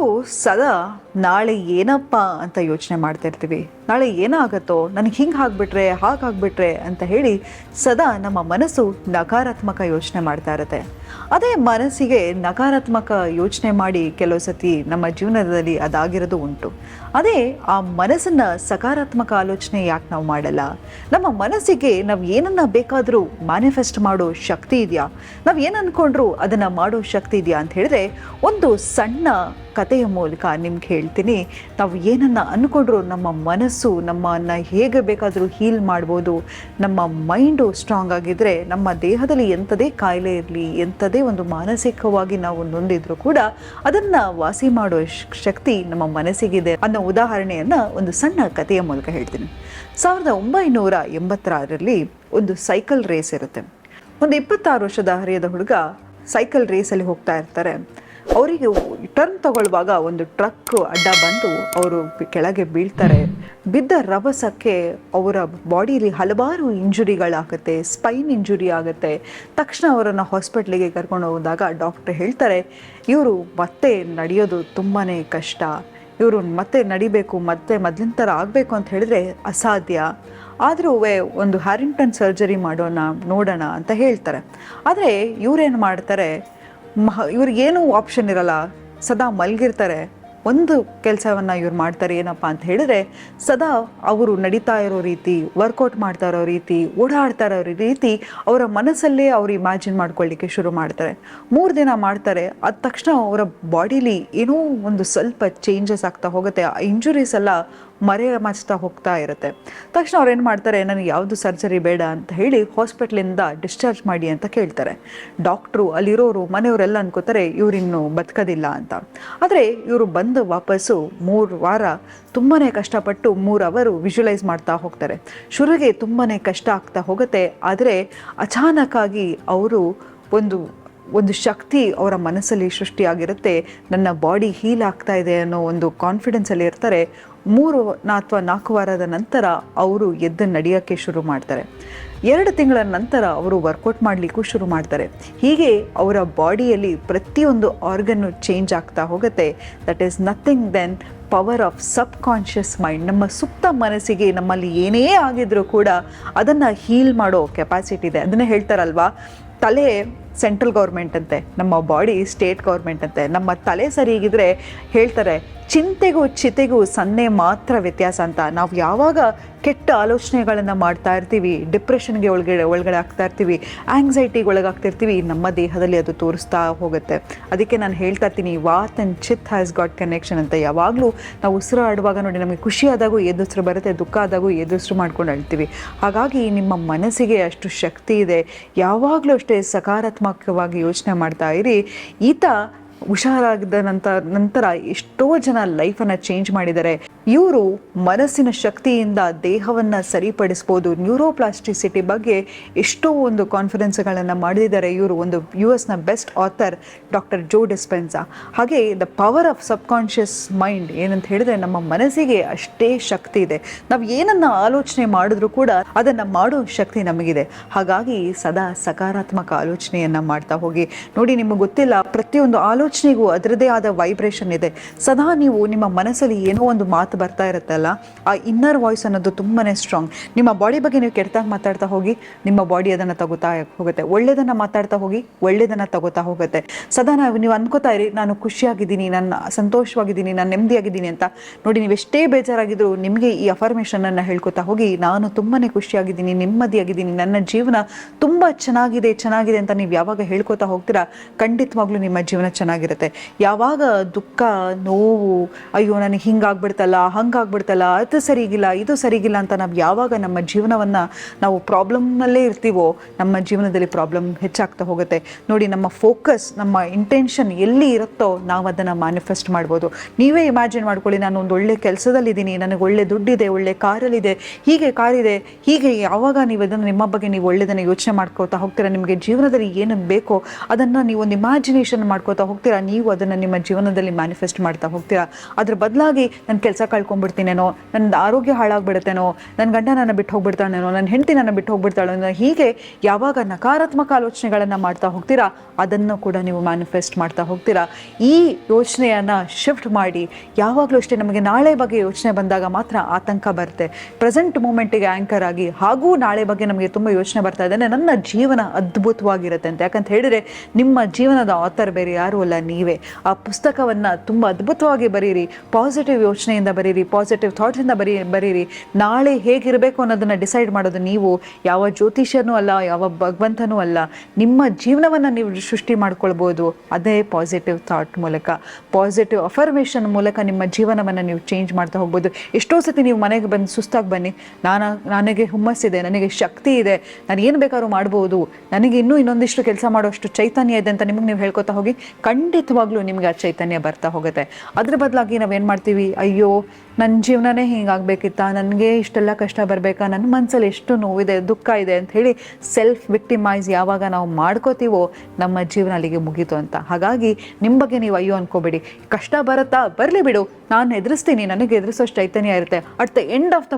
ನಾವು ಸದಾ ನಾಳೆ ಏನಪ್ಪ ಅಂತ ಯೋಚನೆ ಮಾಡ್ತಾ ಇರ್ತೀವಿ. ನಾಳೆ ಏನಾಗತ್ತೋ, ನನಗೆ ಹಿಂಗೆ ಹಾಗ್ ಹಾಕ್ಬಿಟ್ರೆ ಅಂತ ಹೇಳಿ ಸದಾ ನಮ್ಮ ಮನಸ್ಸು ನಕಾರಾತ್ಮಕ ಯೋಚನೆ ಮಾಡ್ತಾ ಇರುತ್ತೆ. ಅದೇ ಮನಸ್ಸಿಗೆ ನಕಾರಾತ್ಮಕ ಯೋಚನೆ ಮಾಡಿ ಕೆಲವು ಸತಿ ನಮ್ಮ ಜೀವನದಲ್ಲಿ ಅದಾಗಿರೋದು ಉಂಟು. ಅದೇ ಆ ಮನಸ್ಸನ್ನು ಸಕಾರಾತ್ಮಕ ಆಲೋಚನೆ ಯಾಕೆ ನಾವು ಮಾಡಲ್ಲ? ನಮ್ಮ ಮನಸ್ಸಿಗೆ ನಾವು ಏನನ್ನ ಬೇಕಾದರೂ ಮ್ಯಾನಿಫೆಸ್ಟ್ ಮಾಡೋ ಶಕ್ತಿ ಇದೆಯಾ? ನಾವು ಏನು ಅಂದ್ಕೊಂಡ್ರು ಅದನ್ನ ಮಾಡೋ ಶಕ್ತಿ ಇದೆಯಾ ಅಂತ ಹೇಳಿದ್ರೆ, ಒಂದು ಸಣ್ಣ ಕಥೆಯ ಮೂಲಕ ನಿಮ್ಗೆ ಹೇಳ್ತೀನಿ ನಾವು ಏನನ್ನ ಅನ್ಕೊಂಡ್ರು ನಮ್ಮ ಮನಸ್ಸು, ನಮ್ಮನ್ನ ಹೇಗೆ ಬೇಕಾದರೂ ಹೀಲ್ ಮಾಡ್ಬೋದು, ನಮ್ಮ ಮೈಂಡು ಸ್ಟ್ರಾಂಗ್ ಆಗಿದ್ರೆ, ನಮ್ಮ ದೇಹದಲ್ಲಿ ಎಂಥದೇ ಕಾಯಿಲೆ ಇರಲಿ, ಎಂಥದೇ ಒಂದು ಮಾನಸಿಕವಾಗಿ ನಾವು ನೊಂದಿದ್ರು ಕೂಡ ಅದನ್ನ ವಾಸಿ ಮಾಡೋ ಶಕ್ತಿ ನಮ್ಮ ಮನಸ್ಸಿಗಿದೆ ಅನ್ನೋ ಉದಾಹರಣೆಯನ್ನ ಒಂದು ಸಣ್ಣ ಕಥೆಯ ಮೂಲಕ ಹೇಳ್ತೀನಿ. ಸಾವಿರದ ಒಂಬೈನೂರ ಎಂಬತ್ತಾರರಲ್ಲಿ ಒಂದು ಸೈಕಲ್ ರೇಸ್ ಇರುತ್ತೆ. ಒಂದು ಇಪ್ಪತ್ತಾರು ವರ್ಷದ ಹರಿಯದ ಹುಡುಗ ಸೈಕಲ್ ರೇಸಲ್ಲಿ ಹೋಗ್ತಾ ಇರ್ತಾರೆ. ಅವರಿಗೆ ಟರ್ನ್ ತಗೊಳ್ಳುವಾಗ ಒಂದು ಟ್ರಕ್ ಅಡ್ಡ ಬಂದು ಅವರು ಕೆಳಗೆ ಬೀಳ್ತಾರೆ. ಬಿದ್ದ ರಭಸಕ್ಕೆ ಅವರ ಬಾಡಿಲಿ ಹಲವಾರು ಇಂಜುರಿಗಳಾಗುತ್ತೆ ಸ್ಪೈನ್ ಇಂಜುರಿ ಆಗುತ್ತೆ. ತಕ್ಷಣ ಅವರನ್ನು ಹಾಸ್ಪಿಟ್ಲಿಗೆ ಕರ್ಕೊಂಡು ಹೋದಾಗ ಡಾಕ್ಟ್ರ್ ಹೇಳ್ತಾರೆ, ಇವರು ಮತ್ತೆ ನಡೆಯೋದು ತುಂಬಾ ಕಷ್ಟ. ಇವರು ಮತ್ತೆ ನಡಿಬೇಕು, ಮತ್ತೆ ಮೊದಲಿನ ಥರ ಆಗಬೇಕು ಅಂತ ಹೇಳಿದ್ರೆ ಅಸಾಧ್ಯ. ಆದರೂ ಒಂದು ಹ್ಯಾರಿಂಗ್ಟನ್ ಸರ್ಜರಿ ಮಾಡೋಣ, ನೋಡೋಣ ಅಂತ ಹೇಳ್ತಾರೆ. ಆದರೆ ಇವರೇನು ಮಾಡ್ತಾರೆ ಮಹ ಇವ್ರಿಗೇನೂ ಆಪ್ಷನ್ ಇರಲ್ಲ. ಸದಾ ಮಲಗಿರ್ತಾರೆ. ಒಂದು ಕೆಲಸವನ್ನು ಇವ್ರು ಮಾಡ್ತಾರೆ ಏನಪ್ಪ ಅಂತ ಹೇಳಿದ್ರೆ ಸದಾ ಅವರು ನಡೀತಾ ಇರೋ ರೀತಿ ವರ್ಕೌಟ್ ಮಾಡ್ತಾ ಇರೋ ರೀತಿ, ಓಡಾಡ್ತಾ ಇರೋ ರೀತಿ ಅವರ ಮನಸ್ಸಲ್ಲೇ ಅವರು ಇಮ್ಯಾಜಿನ್ ಮಾಡ್ಕೊಳ್ಳಿಕ್ಕೆ ಶುರು ಮಾಡ್ತಾರೆ. ಮೂರು ದಿನ ಮಾಡ್ತಾರೆ, ಅದ ತಕ್ಷಣ ಅವರ ಬಾಡಿಲಿ ಏನೋ ಒಂದು ಸ್ವಲ್ಪ ಚೇಂಜಸ್ ಆಗ್ತಾ ಹೋಗುತ್ತೆ, ಆ ಇಂಜುರೀಸ್ ಎಲ್ಲ ಮರೆ ಮಚ್ತಾ ಹೋಗ್ತಾ ಇರುತ್ತೆ. ತಕ್ಷಣ ಅವ್ರು ಏನು ಮಾಡ್ತಾರೆ, ನನಗೆ ಯಾವುದು ಸರ್ಜರಿ ಬೇಡ ಅಂತ ಹೇಳಿ ಹಾಸ್ಪಿಟ್ಲಿಂದ ಡಿಸ್ಚಾರ್ಜ್ ಮಾಡಿ ಅಂತ ಕೇಳ್ತಾರೆ. ಡಾಕ್ಟ್ರು ಅಲ್ಲಿರೋರು, ಮನೆಯವರೆಲ್ಲ ಅನ್ಕೋತಾರೆ ಇವರಿನ್ನು ಬದುಕೋದಿಲ್ಲ ಅಂತ. ಆದರೆ ಇವರು ಬಂದು ವಾಪಸ್ಸು ಮೂರು ವಾರ ತುಂಬಾ ಕಷ್ಟಪಟ್ಟು ಮೂರು ಅವರು ವಿಜುವಲೈಸ್ ಮಾಡ್ತಾ ಹೋಗ್ತಾರೆ. ಶುರುಗೆ ತುಂಬಾ ಕಷ್ಟ ಆಗ್ತಾ ಹೋಗುತ್ತೆ. ಆದರೆ ಅಚಾನಕ್ಕಾಗಿ ಅವರು ಒಂದು ಒಂದು ಶಕ್ತಿ ಅವರ ಮನಸ್ಸಲ್ಲಿ ಸೃಷ್ಟಿಯಾಗಿರುತ್ತೆ ನನ್ನ ಬಾಡಿ ಹೀಲ್ ಆಗ್ತಾ ಇದೆ ಅನ್ನೋ ಒಂದು ಕಾನ್ಫಿಡೆನ್ಸಲ್ಲಿ ಇರ್ತಾರೆ. ಮೂರು ಅಥವಾ ನಾಲ್ಕು ವಾರದ ನಂತರ ಅವರು ಎದ್ದು ನಡೆಯೋಕ್ಕೆ ಶುರು ಮಾಡ್ತಾರೆ. ಎರಡು ತಿಂಗಳ ನಂತರ ಅವರು ವರ್ಕೌಟ್ ಮಾಡಲಿಕ್ಕೂ ಶುರು ಮಾಡ್ತಾರೆ. ಹೀಗೆ ಅವರ ಬಾಡಿಯಲ್ಲಿ ಪ್ರತಿಯೊಂದು ಆರ್ಗನ್ನು ಚೇಂಜ್ ಆಗ್ತಾ ಹೋಗುತ್ತೆ. That is nothing then power of subconscious mind ನಮ್ಮ ಸುಪ್ತ ಮನಸ್ಸಿಗೆ ನಮ್ಮಲ್ಲಿ ಏನೇ ಆಗಿದ್ರೂ ಕೂಡ ಅದನ್ನು ಹೀಲ್ ಮಾಡೋ ಕೆಪಾಸಿಟಿ ಇದೆ. ಅದನ್ನೇ ಹೇಳ್ತಾರಲ್ವಾ? ತಲೆ ಸೆಂಟ್ರಲ್ ಗೌರ್ಮೆಂಟ್ ಅಂತೆ, ನಮ್ಮ ಬಾಡಿ ಸ್ಟೇಟ್ ಗೌರ್ಮೆಂಟ್ ಅಂತೆ. ನಮ್ಮ ತಲೆ ಸರಿಗಿದ್ರೆ ಹೇಳ್ತಾರೆ, ಚಿಂತೆಗೂ ಚಿತೆಗೂ ಸನ್ನೆ ಮಾತ್ರ ವ್ಯತ್ಯಾಸ ಅಂತ. ನಾವು ಯಾವಾಗ ಕೆಟ್ಟ ಆಲೋಚನೆಗಳನ್ನು ಮಾಡ್ತಾ ಇರ್ತೀವಿ, ಡಿಪ್ರೆಷನ್ಗೆ ಒಳಗಡೆ ಒಳಗಡೆ ಆಗ್ತಾ ಇರ್ತೀವಿ ಆಂಗ್ಸೈಟಿಗೆ ಒಳಗಾಗ್ತಿರ್ತೀವಿ ನಮ್ಮ ದೇಹದಲ್ಲಿ ಅದು ತೋರಿಸ್ತಾ ಹೋಗುತ್ತೆ. ಅದಕ್ಕೆ ನಾನು ಹೇಳ್ತಾ ಇರ್ತೀನಿ, ವಾತ್ ಆ್ಯಂಡ್ ಚಿತ್ ಹ್ಯಾಸ್ ಗಾಟ್ ಕನೆಕ್ಷನ್ ಅಂತ. ಯಾವಾಗಲೂ ನಾವು ಉಸಿರು ಆಡುವಾಗ ನೋಡಿ, ನಮಗೆ ಖುಷಿ ಆದಾಗೂ ಎದುರು ಬರುತ್ತೆ, ದುಃಖ ಆದಾಗ ಎದುಸ್ರು ಮಾಡ್ಕೊಂಡು ಅಳ್ತೀವಿ. ಹಾಗಾಗಿ ನಿಮ್ಮ ಮನಸ್ಸಿಗೆ ಅಷ್ಟು ಶಕ್ತಿ ಇದೆ. ಯಾವಾಗಲೂ ಅಷ್ಟೇ ಸಕಾರಾತ್ಮಕವಾಗಿ ಯೋಚನೆ ಮಾಡ್ತಾ ಇರಿ. ಈತ ಹುಷಾರಾಗಿದ್ದ ನಂತರ ನಂತರ ಎಷ್ಟೋ ಜನ ಲೈಫನ್ನು ಚೇಂಜ್ ಮಾಡಿದ್ದಾರೆ. ಇವರು ಮನಸ್ಸಿನ ಶಕ್ತಿಯಿಂದ ದೇಹವನ್ನು ಸರಿಪಡಿಸ್ಬೋದು. ನ್ಯೂರೋಪ್ಲಾಸ್ಟಿಸಿಟಿ ಬಗ್ಗೆ ಎಷ್ಟೋ ಒಂದು ಕಾನ್ಫರೆನ್ಸ್ಗಳನ್ನು ಮಾಡಿದ್ದಾರೆ ಇವರು ಒಂದು ಯು ಎಸ್ನ best author doctor Joe Dispenza. ಹಾಗೆ the power of subconscious mind ಏನಂತ ಹೇಳಿದ್ರೆ ನಮ್ಮ ಮನಸ್ಸಿಗೆ ಅಷ್ಟೇ ಶಕ್ತಿ ಇದೆ. ನಾವು ಏನನ್ನ ಆಲೋಚನೆ ಮಾಡಿದ್ರೂ ಕೂಡ ಅದನ್ನು ಮಾಡೋ ಶಕ್ತಿ ನಮಗಿದೆ. ಹಾಗಾಗಿ ಸದಾ ಸಕಾರಾತ್ಮಕ ಆಲೋಚನೆಯನ್ನು ಮಾಡ್ತಾ ಹೋಗಿ. ನೋಡಿ, ನಿಮಗೆ ಗೊತ್ತಿಲ್ಲ, ಪ್ರತಿಯೊಂದು ಆಲೋಚನೆಗೂ ಅದರದೇ ಆದ ವೈಬ್ರೇಷನ್ ಇದೆ. ಸದಾ ನೀವು ನಿಮ್ಮ ಮನಸ್ಸಲ್ಲಿ ಏನೋ ಒಂದು ಮಾತು ಬರ್ತಾ ಇರುತ್ತಲ್ಲ, ಆ ಇನ್ನರ್ ವಾಯ್ಸ್ ಅನ್ನೋದು ತುಂಬಾ ಸ್ಟ್ರಾಂಗ್ ನಿಮ್ಮ ಬಾಡಿ ಬಗ್ಗೆ ನೀವು ಕೆಟ್ಟದಾಗ ಮಾತಾಡ್ತಾ ಹೋಗಿ, ನಿಮ್ಮ ಬಾಡಿ ಅದನ್ನು ತಗೋತಾ ಹೋಗುತ್ತೆ. ಒಳ್ಳೆಯದನ್ನು ಮಾತಾಡ್ತಾ ಹೋಗಿ, ಒಳ್ಳೇದನ್ನ ತಗೋತಾ ಹೋಗುತ್ತೆ. ಸದಾ ನಾವು, ನೀವು ಅನ್ಕೋತಾ ಇರಿ, ನಾನು ಖುಷಿಯಾಗಿದ್ದೀನಿ, ನಾನು ಸಂತೋಷವಾಗಿದ್ದೀನಿ, ನಾನು ನೆಮ್ಮದಿಯಾಗಿದ್ದೀನಿ ಅಂತ. ನೋಡಿ, ನೀವು ಎಷ್ಟೇ ಬೇಜಾರಾಗಿದ್ರು ನಿಮಗೆ ಈ ಅಫರ್ಮೇಷನನ್ನು ಹೇಳ್ಕೊತಾ ಹೋಗಿ, ನಾನು ತುಂಬಾ ಖುಷಿಯಾಗಿದ್ದೀನಿ, ನೆಮ್ಮದಿಯಾಗಿದ್ದೀನಿ, ನನ್ನ ಜೀವನ ತುಂಬ ಚೆನ್ನಾಗಿದೆ ಚೆನ್ನಾಗಿದೆ ಅಂತ ನೀವು ಯಾವಾಗ ಹೇಳ್ಕೊತಾ ಹೋಗ್ತೀರಾ, ಖಂಡಿತವಾಗ್ಲೂ ನಿಮ್ಮ ಜೀವನ ಚೆನ್ನಾಗಿರುತ್ತೆ. ಯಾವಾಗ ದುಃಖ, ನೋವು, ಅಯ್ಯೋ, ನನಗೆ ಹಿಂಗಾಗ್ಬಿಡ್ತಲ್ಲ ಹಂಗಾಗ್ಬಿಡ್ತಲ್ಲ, ಅದು ಸರಿಗಿಲ್ಲ, ಇದು ಸರಿಗಿಲ್ಲ ಅಂತ ನಾವು ಯಾವಾಗ ನಮ್ಮ ಜೀವನವನ್ನು ನಾವು ಪ್ರಾಬ್ಲಮ್ನಲ್ಲೇ ಇರ್ತೀವೋ, ನಮ್ಮ ಜೀವನದಲ್ಲಿ ಪ್ರಾಬ್ಲಮ್ ಹೆಚ್ಚಾಗ್ತಾ ಹೋಗುತ್ತೆ. ನೋಡಿ, ನಮ್ಮ ಫೋಕಸ್, ನಮ್ಮ ಇಂಟೆನ್ಷನ್ ಎಲ್ಲಿ ಇರುತ್ತೋ ನಾವು ಅದನ್ನು ಮ್ಯಾನಿಫೆಸ್ಟ್ ಮಾಡ್ಬೋದು. ನೀವೇ ಇಮ್ಯಾಜಿನ್ ಮಾಡ್ಕೊಳ್ಳಿ, ನಾನು ಒಂದು ಒಳ್ಳೆ ಕೆಲಸದಲ್ಲಿದ್ದೀನಿ, ನನಗೆ ಒಳ್ಳೆ ದುಡ್ಡಿದೆ, ಒಳ್ಳೆ ಕಾರಲ್ಲಿದೆ, ಹೀಗೆ ಕಾರಿದೆ, ಹೀಗೆ ಯಾವಾಗ ನೀವು ಅದನ್ನು ನಿಮ್ಮ ಬಗ್ಗೆ ನೀವು ಒಳ್ಳೆದನ್ನ ಯೋಚನೆ ಮಾಡ್ಕೋತಾ ಹೋಗ್ತೀರಾ, ನಿಮಗೆ ಜೀವನದಲ್ಲಿ ಏನು ಬೇಕೋ ಅದನ್ನು ನೀವು ಒಂದು ಇಮ್ಯಾಜಿನೇಷನ್ ಮಾಡ್ಕೋತಾ ಹೋಗ್ತೀರಾ, ನೀವು ಅದನ್ನು ನಿಮ್ಮ ಜೀವನದಲ್ಲಿ ಮ್ಯಾನಿಫೆಸ್ಟ್ ಮಾಡ್ತಾ ಹೋಗ್ತೀರಾ. ಅದ್ರ ಬದಲಾಗಿ ನನ್ನ ಕೆಲಸ ಕಳ್ಕೊಂಡ್ಬಿಡ್ತೀನೇನೋ ನನ್ನ ಆರೋಗ್ಯ ಹಾಳಾಗ್ಬಿಡುತ್ತೇನೋ ನನ್ನ ಗಂಡ ನನ್ನ ಬಿಟ್ಟು ಹೋಗ್ಬಿಡ್ತಾನೇನೋ ನನ್ನ ಹೆಂಡತಿ ನನ್ನ ಬಿಟ್ಟು ಹೋಗ್ಬಿಡ್ತಾಳೋ ಹೀಗೆ ಯಾವಾಗ ನಕಾರಾತ್ಮಕ ಆಲೋಚನೆಗಳನ್ನು ಮಾಡ್ತಾ ಹೋಗ್ತೀರಾ, ಅದನ್ನು ಕೂಡ ನೀವು ಮ್ಯಾನಿಫೆಸ್ಟ್ ಮಾಡ್ತಾ ಹೋಗ್ತೀರಾ. ಈ ಯೋಚನೆಯನ್ನು ಶಿಫ್ಟ್ ಮಾಡಿ, ಯಾವಾಗಲೂ ಅಷ್ಟೇ ನಮಗೆ ನಾಳೆ ಬಗ್ಗೆ ಯೋಚನೆ ಬಂದಾಗ ಮಾತ್ರ ಆತಂಕ ಬರುತ್ತೆ. ಪ್ರೆಸೆಂಟ್ ಮೂಮೆಂಟಿಗೆ ಆ್ಯಂಕರ್ ಆಗಿ, ಹಾಗೂ ನಾಳೆ ಬಗ್ಗೆ ನಮಗೆ ತುಂಬ ಯೋಚನೆ ಬರ್ತಾ ಇದ್ದಾನೆ ನನ್ನ ಜೀವನ ಅದ್ಭುತವಾಗಿರುತ್ತೆ ಅಂತ. ಯಾಕಂತ ಹೇಳಿದರೆ, ನಿಮ್ಮ ಜೀವನದ ಆಥರ್ ಬೇರೆ ಯಾರೂ ಅಲ್ಲ, ನೀವೇ. ಆ ಪುಸ್ತಕವನ್ನು ತುಂಬ ಅದ್ಭುತವಾಗಿ ಬರೀರಿ ಪಾಸಿಟಿವ್ ಯೋಚನೆಯಿಂದ ಬರೀರಿ ಪಾಸಿಟಿವ್ ಥಾಟ್ಸಿಂದ ಬರೀ, ಬರೀರಿ. ನಾಳೆ ಹೇಗಿರಬೇಕು ಅನ್ನೋದನ್ನು ಡಿಸೈಡ್ ಮಾಡೋದು ನೀವು. ಯಾವ ಜ್ಯೋತಿಷ್ಯನೂ ಅಲ್ಲ, ಯಾವ ಭಗವಂತನೂ ಅಲ್ಲ. ನಿಮ್ಮ ಜೀವನವನ್ನು ನೀವು ಸೃಷ್ಟಿ ಮಾಡ್ಕೊಳ್ಬೋದು. ಅದೇ ಪಾಸಿಟಿವ್ ಥಾಟ್ ಮೂಲಕ. ಪಾಸಿಟಿವ್ ಅಫರ್ಮೇಷನ್ ಮೂಲಕ ನಿಮ್ಮ ಜೀವನವನ್ನು ನೀವು ಚೇಂಜ್ ಮಾಡ್ತಾ ಹೋಗ್ಬೋದು. ಎಷ್ಟೋ ಸತಿ ನೀವು ಮನೆಗೆ ಬಂದು ಸುಸ್ತಾಗಿ ಬನ್ನಿ. ನಾನು, ನನಗೆ ಹುಮ್ಮಸ್ಸಿದೆ ನನಗೆ ಶಕ್ತಿ ಇದೆ. ನಾನು ಏನು ಬೇಕಾದ್ರೂ ಮಾಡ್ಬೋದು. ನನಗೆ ಇನ್ನೂ ಇನ್ನೊಂದಿಷ್ಟು ಕೆಲಸ ಮಾಡೋಷ್ಟು ಚೈತನ್ಯ ಇದೆ ಅಂತ ನಿಮಗೆ ನೀವು ಹೇಳ್ಕೊತಾ ಹೋಗಿ ಖಂಡಿತವಾಗ್ಲೂ ನಿಮಗೆ ಆ ಚೈತನ್ಯ ಬರ್ತಾ ಹೋಗುತ್ತೆ. ಅದ್ರ ಬದಲಾಗಿ ನಾವೇನು ಮಾಡ್ತೀವಿ? ಅಯ್ಯೋ ನನ್ನ ಜೀವನನೇ ಹಿಂಗಾಗಬೇಕಿತ್ತ? ನನಗೆ ಇಷ್ಟೆಲ್ಲ ಕಷ್ಟ ಬರಬೇಕಾ? ನನ್ನ ಮನಸ್ಸಲ್ಲಿ ಎಷ್ಟು ನೋವಿದೆ, ದುಃಖ ಇದೆ ಅಂತ ಹೇಳಿ ಸೆಲ್ಫ್ ವಿಕ್ಟಿಮೈಸ್ ಯಾವಾಗ ನಾವು ಮಾಡ್ಕೋತೀವೋ ನಮ್ಮ ಜೀವನ ಅಲ್ಲಿಗೆ ಮುಗೀತು ಅಂತ. ಹಾಗಾಗಿ ನಿಮ್ಮ ಬಗ್ಗೆ ನೀವು ಅಯ್ಯೋ ಅನ್ಕೋಬೇಡಿ. ಕಷ್ಟ ಬರುತ್ತಾ? ಬರಲಿ ಬಿಡು. ನಾನು ಎದುರಿಸ್ತೀನಿ. ನನಗೆ ಎದುರಿಸೋಷ್ಟು ಚೈತನ್ಯ ಇರುತ್ತೆ. At the end of the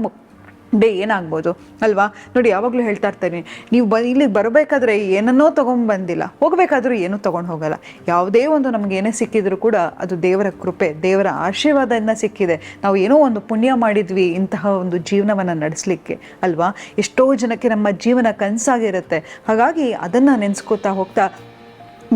day ಏನಾಗ್ಬೋದು? ಅಲ್ವಾ? ನೋಡಿ, ಯಾವಾಗಲೂ ಹೇಳ್ತಾ ಇರ್ತೇನೆ, ನೀವು ಬ ಇಲ್ಲಿಗೆ ಬರಬೇಕಾದ್ರೆ ಏನನ್ನೋ ತೊಗೊಂಡು ಬಂದಿಲ್ಲ. ಹೋಗಬೇಕಾದ್ರೂ ಏನೂ ತೊಗೊಂಡು ಹೋಗಲ್ಲ. ಯಾವುದೇ ಒಂದು ನಮಗೆ ಏನೇ ಸಿಕ್ಕಿದ್ರು ಕೂಡ ಅದು ದೇವರ ಕೃಪೆ, ದೇವರ ಆಶೀರ್ವಾದದಿಂದ ಸಿಕ್ಕಿದೆ. ನಾವು ಏನೋ ಒಂದು ಪುಣ್ಯ ಮಾಡಿದ್ವಿ, ಇಂತಹ ಒಂದು ಜೀವನವನ್ನು ನಡೆಸಲಿಕ್ಕೆ, ಅಲ್ವಾ? ಎಷ್ಟೋ ಜನಕ್ಕೆ ನಮ್ಮ ಜೀವನ ಕನಸಾಗಿರುತ್ತೆ. ಹಾಗಾಗಿ ಅದನ್ನು ನೆನೆಸ್ಕೋತಾ ಹೋಗ್ತಾ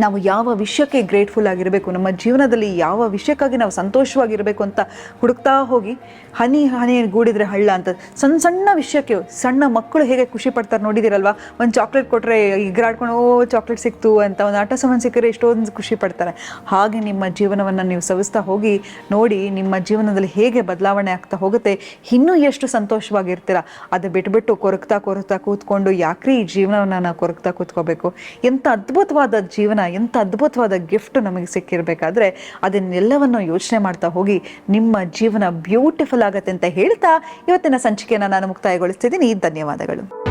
ನಾವು ಯಾವ ವಿಷಯಕ್ಕೆ ಗ್ರೇಟ್ಫುಲ್ ಆಗಿರಬೇಕು, ನಮ್ಮ ಜೀವನದಲ್ಲಿ ಯಾವ ವಿಷಯಕ್ಕಾಗಿ ನಾವು ಸಂತೋಷವಾಗಿರಬೇಕು ಅಂತ ಹುಡುಕ್ತಾ ಹೋಗಿ, ಹನಿ ಹನಿ ಗೂಡಿದ್ರೆ ಹಳ್ಳ ಅಂತ. ಸಣ್ಣ ಸಣ್ಣ ವಿಷಯಕ್ಕೆ ಸಣ್ಣ ಮಕ್ಕಳು ಹೇಗೆ ಖುಷಿ ಪಡ್ತಾರೆ ನೋಡಿದಿರಲ್ವಾ ಒಂದು ಚಾಕ್ಲೇಟ್ ಕೊಟ್ಟರೆ ಇಗ್ರಾಡ್ಕೊಂಡು ಓ ಚಾಕ್ಲೇಟ್ ಸಿಕ್ತು ಅಂತ ಒಂದು ಆಟ ಸಾಮಾನು ಸಿಕ್ಕರೆ ಎಷ್ಟೊಂದು ಖುಷಿ ಪಡ್ತಾರೆ. ಹಾಗೆ ನಿಮ್ಮ ಜೀವನವನ್ನು ನೀವು ಸವಿಸ್ತಾ ಹೋಗಿ, ನೋಡಿ ನಿಮ್ಮ ಜೀವನದಲ್ಲಿ ಹೇಗೆ ಬದಲಾವಣೆ ಆಗ್ತಾ ಹೋಗುತ್ತೆ, ಇನ್ನೂ ಎಷ್ಟು ಸಂತೋಷವಾಗಿರ್ತೀರ, ಅದು ಬಿಟ್ಬಿಟ್ಟು ಕೊರಕ್ತಾ ಕೊರಕ್ತಾ ಕೂತ್ಕೊಂಡು ಯಾಕ್ರಿ ಈ ಜೀವನವನ್ನು ನಾವು ಕೊರಗ್ತಾ ಕೂತ್ಕೋಬೇಕು? ಎಂಥ ಅದ್ಭುತವಾದ ಜೀವನ ಎಂಥ ಅದ್ಭುತವಾದ ಗಿಫ್ಟ್ ನಮಗೆ ಸಿಕ್ಕಿರಬೇಕಾದ್ರೆ ಅದನ್ನೆಲ್ಲವನ್ನು ಯೋಚನೆ ಮಾಡ್ತಾ ಹೋಗಿ ನಿಮ್ಮ ಜೀವನ ಬ್ಯೂಟಿಫುಲ್ ಆಗತ್ತೆ ಅಂತ ಹೇಳ್ತಾ ಇವತ್ತಿನ ಸಂಚಿಕೆಯನ್ನು ನಾನು ಮುಕ್ತಾಯಗೊಳಿಸ್ತಿದ್ದೀನಿ. ಧನ್ಯವಾದಗಳು.